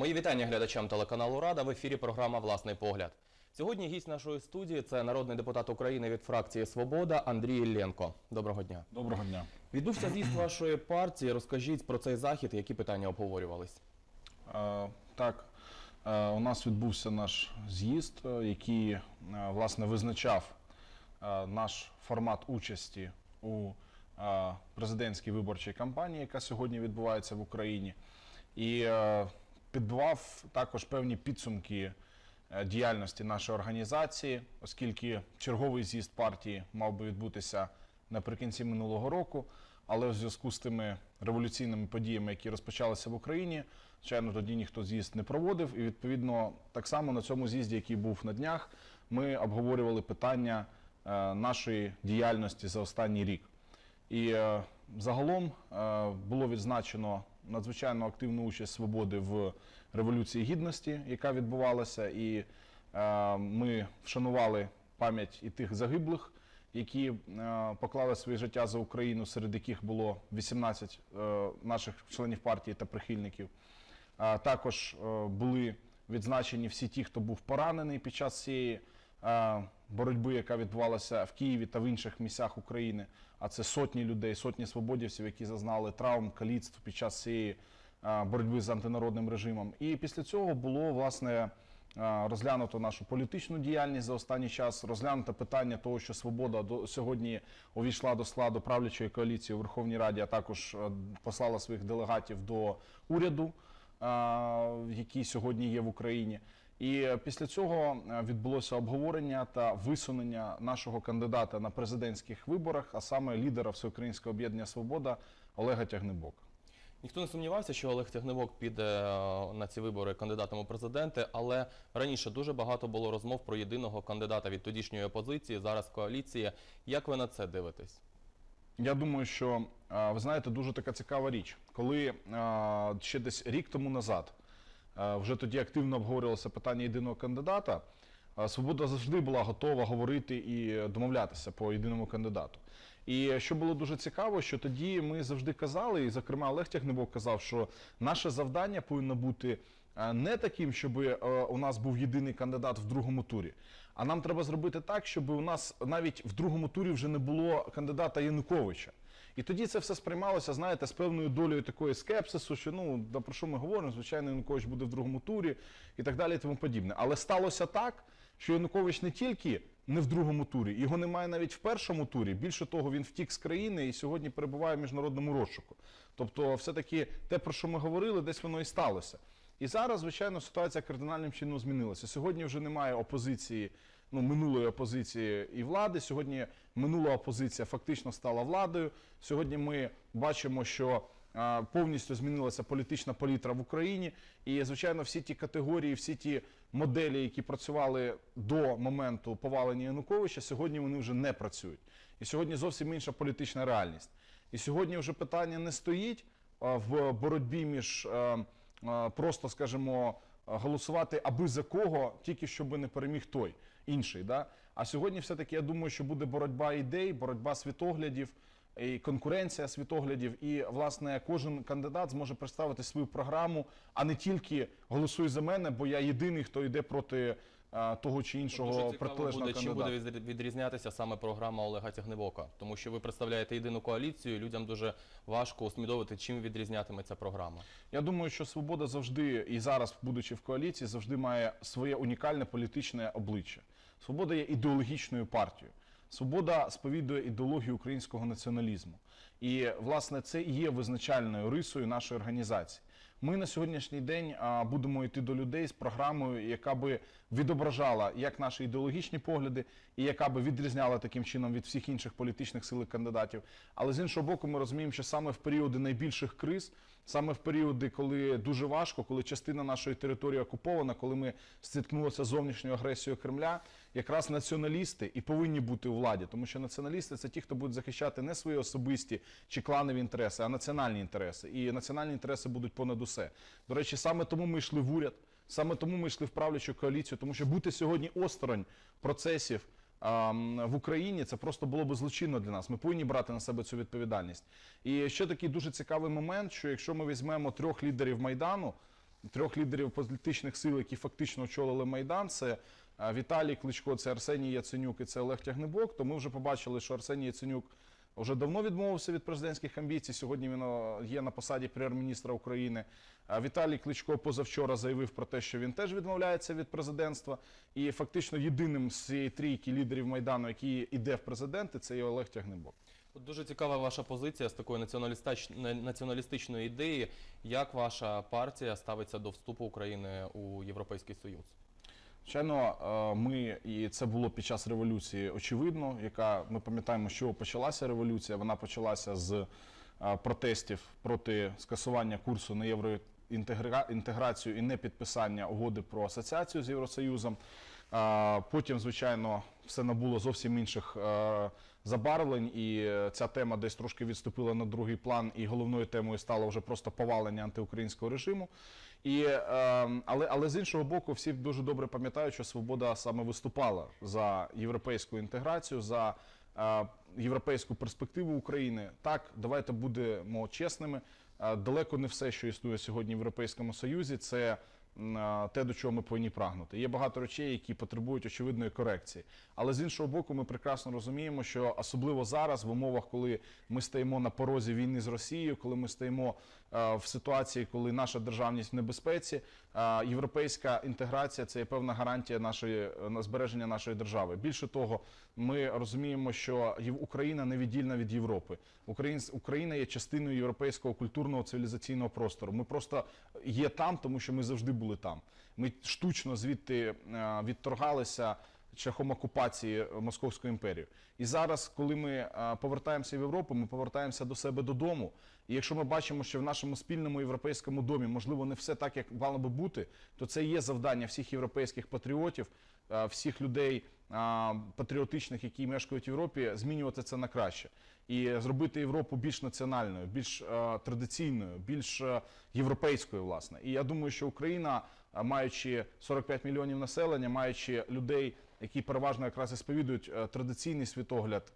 Мої вітання глядачам телеканалу Рада в ефірі програма Власний погляд. Сьогодні гість нашої студії це народний депутат України від фракції Свобода Андрій Ілленко. Доброго дня. Доброго дня. Відбувся з'їзд вашої партії. Розкажіть про цей захід, які питання обговорювались. Е, Так, е, у нас відбувся наш з'їзд, е, який власне визначав наш формат участі у президентській виборчій кампанії, яка сьогодні відбувається в Україні, і підбивав також певні підсумки е, діяльності нашої організації, оскільки черговий з'їзд партії мав би відбутися наприкінці минулого року. Але в зв'язку з тими революційними подіями, які розпочалися в Україні, звичайно, тоді ніхто з'їзд не проводив. І відповідно, так само на цьому з'їзді, який був на днях, ми обговорювали питання е, нашої діяльності за останній рік. І е, загалом було відзначено надзвичайно активну участь свободи в революції гідності, яка відбувалася, і е, ми вшанували пам'ять і тих загиблих, які е, поклали своє життя за Україну, серед яких було 18 е, наших членів партії та прихильників. А також е, були відзначені всі ті, хто був поранений під час цієї е, боротьби, яка відбувалася в Києві та в інших місцях України. А це сотні людей, сотні свободівців, які зазнали травм, каліцтв під час цієї е, боротьби з антинародним режимом. І після цього було власне. е, Розглянуто нашу політичну діяльність за останній час, розглянуто питання того, що свобода до сьогодні увійшла до складу правлячої коаліції у Верховній Раді, а також е, послала своїх делегатів до уряду, е, який сьогодні є в Україні. І е, після цього е, відбулося обговорення та висунення нашого кандидата на президентських виборах, а саме лідера Всеукраїнського об'єднання Свобода Олега Тягнебока. Ніхто не сумнівався, що Олег Тягнебок піде е, на ці вибори кандидатом у президенти, але раніше дуже багато було розмов про єдиного кандидата від тодішньої опозиції, зараз коаліції. Як ви на це дивитесь? Я думаю, що ви знаєте, дуже така цікава річ, коли ще десь рік тому назад вже тоді активно обговорювалося питання єдиного кандидата. е, Свобода завжди була готова говорити і домовлятися по єдиному кандидату. І що було дуже цікаво, що тоді ми завжди казали, і зокрема Олег Тягнебок казав, що наше завдання повинно бути е, не таким, щоб е, у нас був єдиний кандидат в другому турі. А нам треба зробити так, щоб у нас навіть в другому турі вже не було кандидата Януковича. І тоді це все сприймалося, знаєте, з певною долею такої скепсису, що ну да про що ми говоримо? Звичайно, Янукович буде в другому турі і так далі, і тому подібне. Але сталося так, що Янукович не тільки не в другому турі, його немає навіть в першому турі. Більше того, він втік з країни і сьогодні перебуває в міжнародному розшуку. Тобто, все-таки те, про що ми говорили, десь воно і сталося. І зараз, звичайно, ситуація кардинальним чином змінилася. Сьогодні вже немає опозиції, ну минулої опозиції і влади. Сьогодні минула опозиція фактично стала владою. Сьогодні ми бачимо, що а, повністю змінилася політична палітра в Україні. І, звичайно, всі ті категорії, всі ті моделі, які працювали до моменту повалення Януковича, сьогодні вони вже не працюють. І сьогодні зовсім інша політична реальність. І сьогодні вже питання не стоїть а, в боротьбі між е, е, просто, скажімо, е, голосувати аби за кого, тільки щоб не переміг той інший. Да? А сьогодні, все-таки, я думаю, що буде боротьба ідей, боротьба світоглядів. І конкуренція світоглядів, і власне кожен кандидат зможе представити свою програму, а не тільки голосуй за мене, бо я єдиний, хто йде проти е, того чи іншого Дуже цікаво протилежного буде, чим буде відрізнятися саме програма Олега Тягнебока, тому що ви представляєте єдину коаліцію. Людям дуже важко усвідомити, чим відрізнятиметься програма. Я думаю, що свобода завжди і зараз, будучи в коаліції, завжди має своє унікальне політичне обличчя. Свобода є ідеологічною партією. Свобода сповідує ідеологію українського націоналізму. І власне це і є визначальною рисою нашої організації. Ми на сьогоднішній день будемо йти до людей з програмою, яка би відображала як наші ідеологічні погляди, і яка би відрізняла таким чином від всіх інших політичних сил і кандидатів. Але з іншого боку, ми розуміємо, що саме в періоди найбільших криз, саме в періоди, коли дуже важко, коли частина нашої території окупована, коли ми стикнулися з зовнішньою агресією Кремля, якраз націоналісти і повинні бути у владі, тому що націоналісти це ті, хто будуть захищати не свої особисті чи кланові інтереси, а національні інтереси. І національні інтереси будуть понад усе. До речі, саме тому ми йшли в уряд, саме тому ми йшли в правлячу коаліцію, тому що бути сьогодні осторонь процесів. В Україні це просто було би злочинно для нас. Ми повинні брати на себе цю відповідальність. І ще такий дуже цікавий момент: що якщо ми візьмемо трьох лідерів майдану, трьох лідерів політичних сил, які фактично очолили майдан. Це е, Віталій Кличко, це Арсеній Яценюк і це Олег Тягнебок. То ми вже побачили, що Арсеній Яценюк вже давно відмовився від президентських амбіцій. Сьогодні він е, є на посаді прем'єр-міністра України. Віталій Кличко позавчора заявив про те, що він теж відмовляється від президентства. І фактично єдиним з цієї трійки лідерів майдану, який іде в президенти, це є Олег Тягнебок. От дуже цікава ваша позиція з такої націоналістич... націоналістичної ідеї. Як ваша партія ставиться до вступу України у Європейський Союз? Звичайно, е, ми і це було під час революції очевидно, яка ми пам'ятаємо, що почалася революція. Вона почалася з е, протестів проти скасування курсу на євроінтеграцію і не підписання угоди про асоціацію з Євросоюзом. Е, Потім, звичайно, все набуло зовсім інших забарвлень, і ця тема десь трошки відступила на другий план, і головною темою стало вже просто повалення антиукраїнського режиму. І, е, але, але з іншого боку, всі дуже добре пам'ятають, що свобода саме виступала за європейську інтеграцію, за е, європейську перспективу України. Так, давайте будемо чесними. е, Далеко не все, що існує сьогодні в Європейському Союзі, це те, до чого ми повинні прагнути. Є багато речей, які потребують очевидної корекції. Але з іншого боку, ми прекрасно розуміємо, що особливо зараз, в умовах, коли ми стоїмо на порозі війни з Росією, коли ми стоїмо е, в ситуації, коли наша державність в небезпеці, європейська інтеграція це є певна гарантія нашої е, на збереження нашої держави. Більше того, ми розуміємо, що Україна не віддільна від Європи. Україна є частиною європейського культурного цивілізаційного простору. Ми просто є там, тому що ми завжди були там. Ми штучно звідти е, відторгалися шляхом окупації е, Московської імперії. І зараз, коли ми е, повертаємося в Європу, ми повертаємося до себе додому. І якщо ми бачимо, що в нашому спільному європейському домі можливо не все так, як мало би бути, то це є завдання всіх європейських патріотів, е, всіх людей патріотичних, які мешкають в Європі, змінювати це на краще. І зробити Європу більш національною, більш традиційною, більш європейською, власне. І я думаю, що Україна, маючи 45 мільйонів населення, маючи людей, які переважно якраз і сповідують е, традиційний світогляд,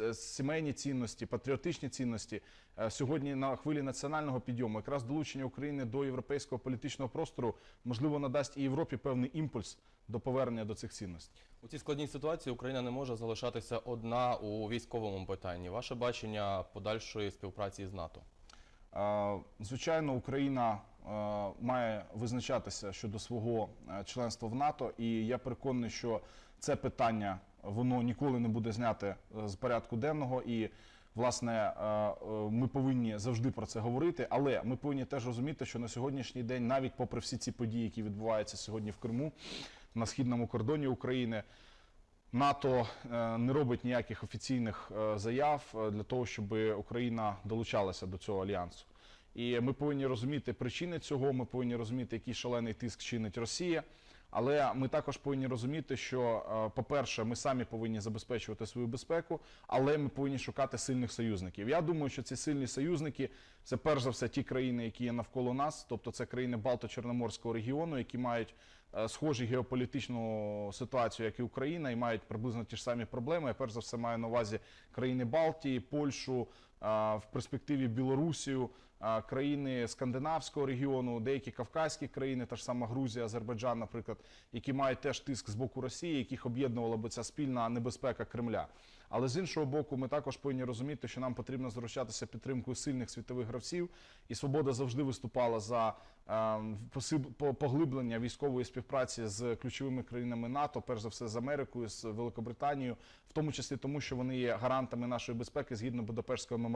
е, сімейні цінності, патріотичні цінності, е, сьогодні на хвилі національного підйому, якраз долучення України до європейського політичного простору можливо надасть і Європі певний імпульс до повернення до цих цінностей. У цій складній ситуації Україна не може залишатися одна у військовому питанні. Ваше бачення подальшої співпраці з НАТО? Звичайно, Україна має визначатися щодо свого членства в НАТО, і я переконаний, що це питання воно ніколи не буде зняте е, з порядку денного. І власне е, е, ми повинні завжди про це говорити. Але ми повинні теж розуміти, що на сьогоднішній день, навіть попри всі ці події, які відбуваються сьогодні в Криму, на східному кордоні України. НАТО не робить ніяких офіційних заяв для того, щоб Україна долучалася до цього альянсу. І ми повинні розуміти причини цього. Ми повинні розуміти, який шалений тиск чинить Росія. Але ми також повинні розуміти, що, е, по-перше, ми самі повинні забезпечувати свою безпеку, але ми повинні шукати сильних союзників. Я думаю, що ці сильні союзники це перш за все ті країни, які є навколо нас, тобто це країни Балто-Чорноморського регіону, які мають е, схожі геополітичну ситуацію, як і Україна, і мають приблизно ті ж самі проблеми. Я перш за все маю на увазі країни Балтії, Польщу, в перспективі Білорусію, країни скандинавського регіону, деякі кавказькі країни, та ж сама Грузія, Азербайджан, наприклад, які мають теж тиск з боку Росії, яких об'єднувала би ця спільна небезпека Кремля. Але з іншого боку, ми також повинні розуміти, що нам потрібно заручатися підтримкою сильних світових гравців, і свобода завжди виступала за поглиблення військової співпраці з ключовими країнами НАТО, перш за все з Америкою, з Великобританією, в тому числі тому, що вони є гарантами нашої безпеки згідно Будапештського меморандуму.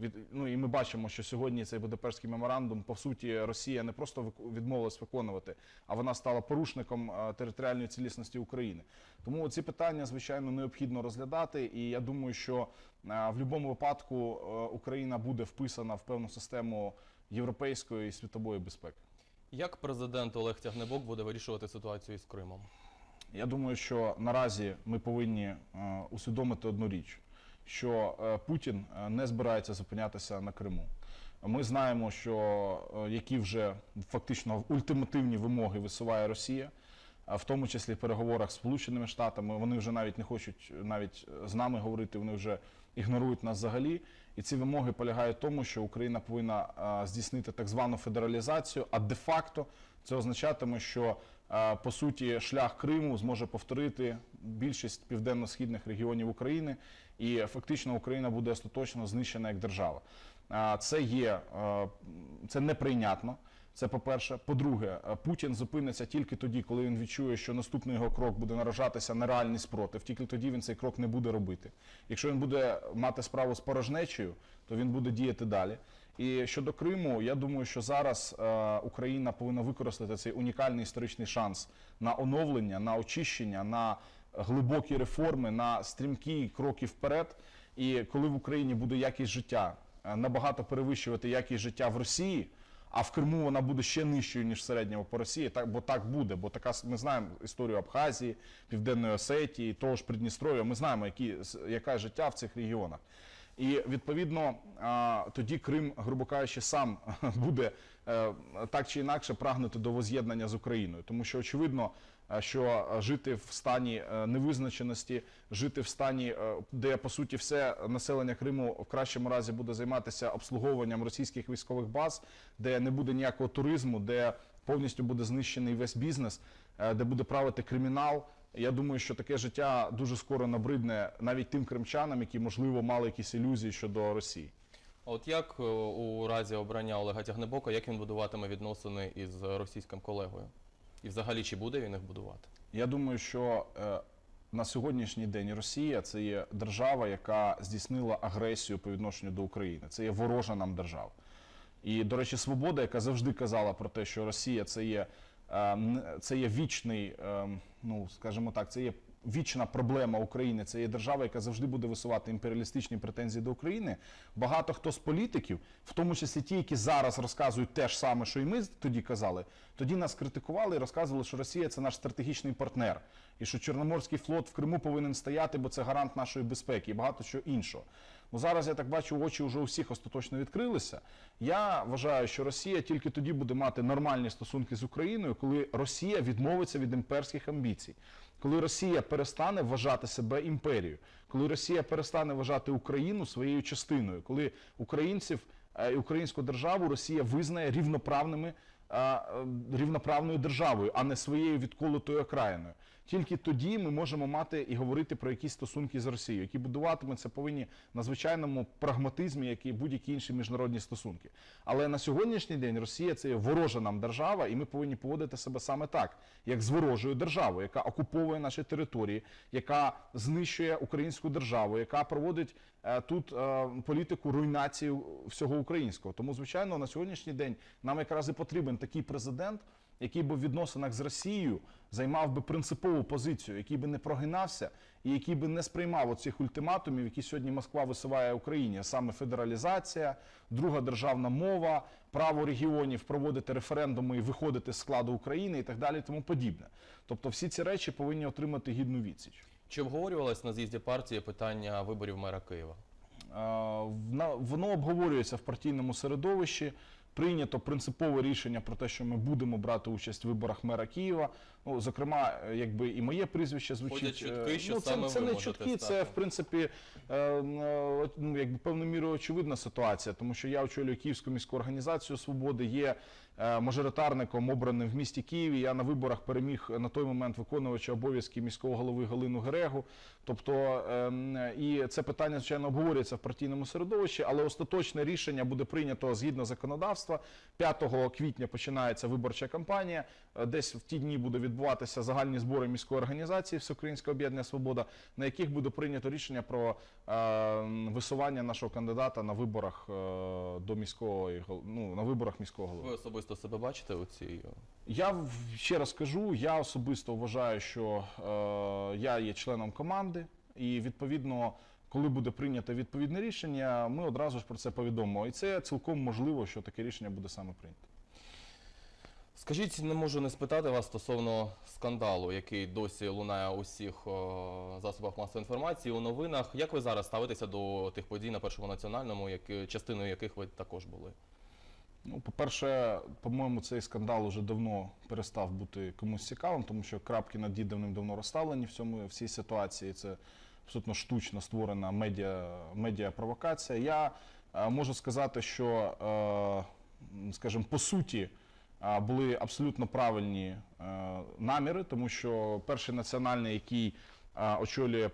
Від ну і ми бачимо, що сьогодні цей Будапештський меморандум по суті Росія не просто відмовилась виконувати, а вона стала порушником е, територіальної цілісності України. Тому ці питання, звичайно, необхідно розглядати. І я думаю, що е, в будь-якому випадку е, Україна буде вписана в певну систему європейської і світової безпеки. Як президент Олег Тягнебок буде вирішувати ситуацію з Кримом? Я думаю, що наразі ми повинні усвідомити одну річ, що е, Путін е, не збирається зупинятися на Криму. Ми знаємо, що е, які вже фактично ультимативні вимоги висуває Росія. в тому числі в переговорах з Сполученими Штатами. Вони вже навіть не хочуть навіть з нами говорити, вони вже ігнорують нас взагалі. І ці вимоги полягають в тому, що Україна повинна здійснити так звану федералізацію, а де-факто це означатиме, що по суті шлях Криму зможе повторити більшість південно-східних регіонів України, і фактично Україна буде остаточно знищена як держава. Це є це неприйнятно. Це по-перше. По-друге, е, Путін зупиниться тільки тоді, коли він відчує, що наступний його крок буде наражатися на реальний спротив. Тільки тоді він цей крок не буде робити. Якщо він буде мати справу з порожнечею, то він буде діяти далі. І щодо Криму, я думаю, що зараз е, Україна повинна використати цей унікальний історичний шанс на оновлення, на очищення, на глибокі реформи, на стрімкі кроки вперед. І коли в Україні буде якість життя е, набагато перевищувати якість життя в Росії, а в Криму вона буде ще нижчою ніж в середньому по Росії, так бо так буде. Бо така ми знаємо історію Абхазії, Південної Осетії, того ж Придністров'я. Ми знаємо, які яке життя в цих регіонах. І відповідно тоді Крим, грубо кажучи, сам буде е, так чи інакше прагнути до воз'єднання з Україною, тому що очевидно, е, що е, жити в стані невизначеності, жити в стані, де по суті все населення Криму в кращому разі буде займатися обслуговуванням російських військових баз, де не буде ніякого туризму, де повністю буде знищений весь бізнес, де буде правити кримінал. Я думаю, що таке життя дуже скоро набридне навіть тим кримчанам, які можливо мали якісь ілюзії щодо Росії. А От як е, у разі обрання Олега Тягнебока, як він будуватиме відносини із російським колегою? І взагалі чи буде він їх будувати? Я думаю, що е, на сьогоднішній день Росія це є держава, яка здійснила агресію по відношенню до України. Це є ворожа нам держава. І, до речі, свобода, яка завжди казала про те, що Росія це є, це є вічний, е, ну скажімо так, це є вічна проблема України. Це є держава, яка завжди буде висувати імперіалістичні претензії до України. Багато хто з політиків, в тому числі ті, які зараз розказують те ж саме, що і ми тоді казали, тоді нас критикували і розказували, що Росія це наш стратегічний партнер, і що Чорноморський флот в Криму повинен стояти, бо це гарант нашої безпеки і багато чого іншого. Ну зараз я так бачу, очі вже у всіх остаточно відкрилися. Я вважаю, що Росія тільки тоді буде мати нормальні стосунки з Україною, коли Росія відмовиться від імперських амбіцій, коли Росія перестане вважати себе імперією, коли Росія перестане вважати Україну своєю частиною, коли українців е, і українську державу Росія визнає рівноправними е, рівноправною державою, а не своєю відколотою окраїною. Тільки тоді ми можемо мати і говорити про якісь стосунки з Росією, які будуватимуться повинні на звичайному прагматизмі, як і будь-які інші міжнародні стосунки. Але на сьогоднішній день Росія це є ворожа нам держава, і ми повинні поводити себе саме так, як з ворожою державою, яка окуповує наші території, яка знищує українську державу, яка проводить е, тут е, політику руйнації всього українського. Тому, звичайно, на сьогоднішній день нам якраз і потрібен такий президент, який би в відносинах з Росією займав би принципову позицію, який би не прогинався і який би не сприймав оцих ультиматумів, які сьогодні Москва висуває Україні, а саме федералізація, друга державна мова, право регіонів проводити референдуми і виходити з складу України і так далі, і тому подібне. Тобто, всі ці речі повинні отримати гідну відсіч. Чи обговорювалось на з'їзді партії питання виборів мера Києва? Е, Воно обговорюється в партійному середовищі. Прийнято принципове рішення про те, що ми будемо брати участь в виборах мера Києва. Ну, зокрема, е, якби і моє прізвище звучить. Чутки, е, що ну, це, саме це не чутки. чутки, це в принципі е, е, ну, якби певною мірою очевидна ситуація, тому що я очолюю Київську міську організацію Свободи, є мажоритарником обраним в місті Києві. Я на виборах переміг на той момент виконувача обов'язки міського голови Галину Герегу. Тобто, ем, і це питання, звичайно, обговорюється в партійному середовищі, але остаточне рішення буде прийнято згідно законодавства. 5 квітня починається виборча кампанія. Е, Десь в ті дні буде відбуватися загальні збори міської організації Всеукраїнське об'єднання Свобода, на яких буде прийнято рішення про е, висування нашого кандидата на виборах е, до міського ну, на виборах міського голови. Особисто себе бачите у цій Я в- ще раз кажу, я особисто вважаю, що е, я є членом команди, і відповідно, коли буде прийнято відповідне рішення, ми одразу ж про це повідомимо. І це цілком можливо, що таке рішення буде саме прийнято. Скажіть, не можу не спитати вас стосовно скандалу, який досі лунає у всіх о, засобах масової інформації, у новинах. Як ви зараз ставитеся до тих подій на першому національному, які, частиною яких ви також були? Ну, по-перше, по-моєму, цей скандал уже давно перестав бути комусь цікавим, тому що крапки над «і» давним-давно розставлені в цьому в цій ситуації. Це абсолютно штучно створена медіа, медіа-провокація. Я е, можу сказати, що, е, скажімо, по суті, е, були абсолютно правильні е, наміри, тому що перший національний, який е, очолює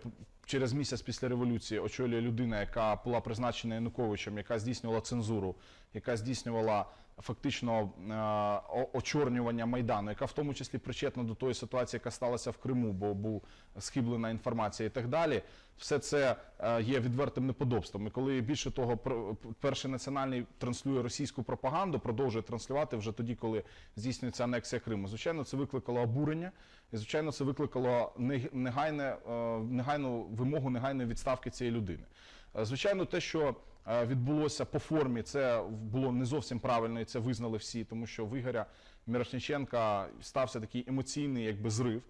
через місяць після революції, очолює людина, яка була призначена Януковичем, яка здійснювала цензуру, яка здійснювала фактично е, очорнювання майдану, яка в тому числі причетна до тої ситуації, яка сталася в Криму, бо був схиблена інформація і так далі. Все це е, є відвертим неподобством. І коли більше того, перший національний транслює російську пропаганду, продовжує транслювати вже тоді, коли здійснюється анексія Криму. Звичайно, це викликало обурення, і звичайно, це викликало негайне, е, негайну вимогу негайної відставки цієї людини. Звичайно, те, що відбулося по формі, це було не зовсім правильно, і це визнали всі, тому що в Ігоря Мірошниченка стався такий емоційний якби зрив.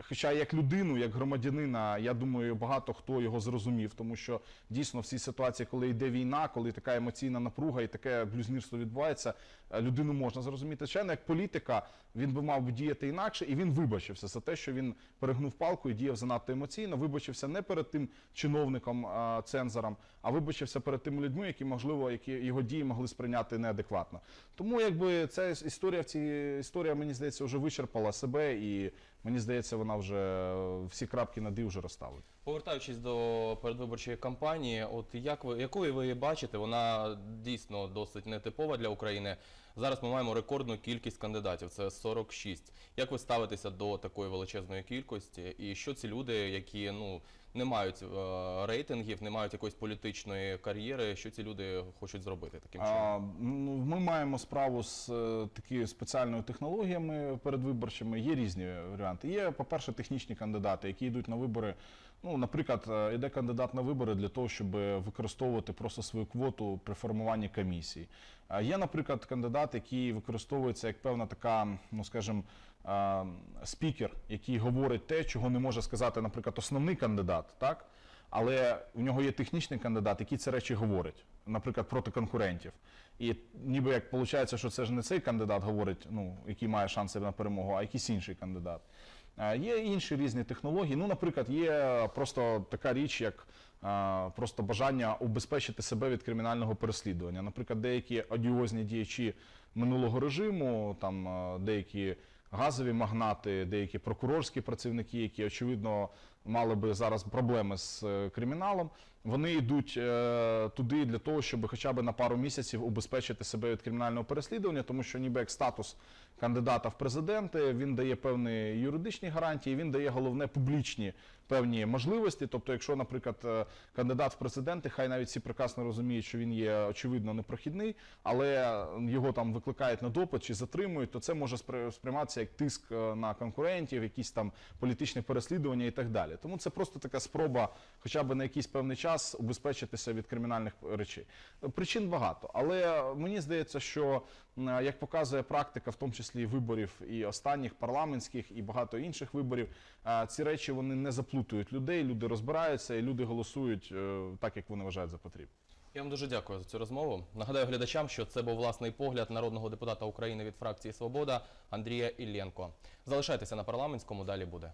Хоча як людину, як громадянина, я думаю, багато хто його зрозумів, тому що дійсно в цій ситуації, коли йде війна, коли така емоційна напруга і таке блюзнірство відбувається, е, людину можна зрозуміти. Звичайно, як політика, він би мав діяти інакше, і він вибачився за те, що він перегнув палку і діяв занадто емоційно. Вибачився не перед тим чиновником цензором, а вибачився перед тими людьми, які можливо, які його дії могли сприйняти неадекватно. Тому якби ця історія в цій історія, мені здається, вже вичерпала себе, і мені здається, вона вже всі крапки над «і» вже розставить. Повертаючись до передвиборчої кампанії, от як ви якою ви її бачите? Вона дійсно досить нетипова для України. Зараз ми маємо рекордну кількість кандидатів. Це 46. Як ви ставитеся до такої величезної кількості? І що ці люди, які ну не мають е, рейтингів, не мають якоїсь політичної кар'єри, що ці люди хочуть зробити таким чином? А, ну, ми маємо справу з е, такими спеціальними технологіями передвиборчими. Є різні варіанти. Є, по-перше, технічні кандидати, які йдуть на вибори. Ну, наприклад, е, йде кандидат на вибори для того, щоб використовувати просто свою квоту при формуванні комісії. Є, наприклад, кандидат, який використовується як певна така, ну скажімо, спікер, який говорить те, чого не може сказати, наприклад, основний кандидат, так? Але в нього є технічний кандидат, який ці речі говорить, наприклад, проти конкурентів. І ніби як виходить, що це ж не цей кандидат говорить, ну, який має шанси на перемогу, а якийсь інший кандидат. Є інші різні технології. Ну, наприклад, є просто така річ, як просто бажання убезпечити себе від кримінального переслідування. Наприклад, деякі одіозні діячі минулого режиму, там деякі газові магнати, деякі прокурорські працівники, які очевидно мали би зараз проблеми з е, криміналом. Вони йдуть е, туди для того, щоб хоча б на пару місяців убезпечити себе від кримінального переслідування, тому що ніби як статус кандидата в президенти він дає певні юридичні гарантії, він дає головне публічні певні можливості. Тобто, якщо, наприклад, е, кандидат в президенти, хай навіть всі прекрасно розуміють, що він є очевидно непрохідний, але його там викликають на допит чи затримують, то це може спри- сприйматися як тиск на конкурентів, якісь там політичні переслідування і так далі. Тому це просто така спроба, хоча б на якийсь певний час убезпечитися від кримінальних речей. Причин багато, але мені здається, що як показує практика, в тому числі виборів і останніх парламентських, і багато інших виборів, е, ці речі вони не заплутують людей. Люди розбираються і люди голосують е, так, як вони вважають за потрібне. Я вам дуже дякую за цю розмову. Нагадаю глядачам, що це був власний погляд народного депутата України від фракції Свобода Андрія Іллєнко. Залишайтеся на парламентському, далі буде.